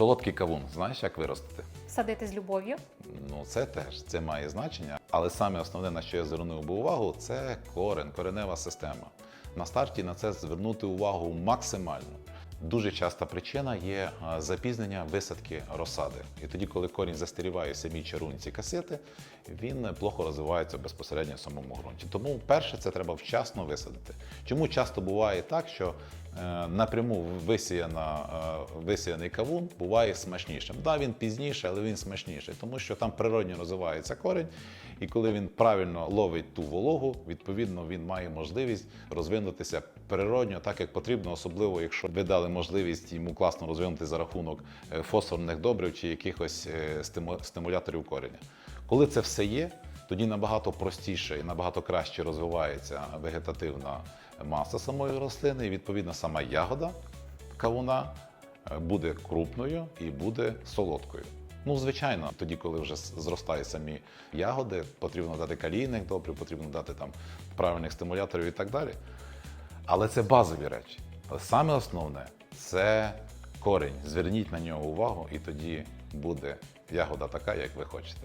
Солодкий кавун, знаєш, як виростити? Садити з любов'ю. Ну, це теж це має значення. Але саме основне, на що я звернув би увагу, це корен, коренева система. На старті на це звернути увагу максимально. Дуже часта причина є е, запізнення висадки розсади. І тоді, коли корінь застаріває самій чарунці касети, він плохо розвивається безпосередньо в самому ґрунті. Тому перше це треба вчасно висадити. Чому часто буває так, що напряму висіяна, е, висіяний кавун буває смачнішим. Да, він пізніше, але він смачніший, тому що там природньо розвивається корінь, і коли він правильно ловить ту вологу, відповідно він має можливість розвинутися природньо, так як потрібно, особливо якщо ви дали можливість йому класно розвинути за рахунок е, фосфорних добрив чи якихось е, стимуляторів кореня. Коли це все є, тоді набагато простіше і набагато краще розвивається вегетативна маса самої рослини, і відповідно сама ягода кавуна е, буде крупною і буде солодкою. Ну, звичайно, тоді, коли вже зростають самі ягоди, потрібно дати калійних добрив, потрібно дати там правильних стимуляторів і так далі. Але це базові речі. Але саме основне це корінь. Зверніть на нього увагу, і тоді буде ягода така, як ви хочете.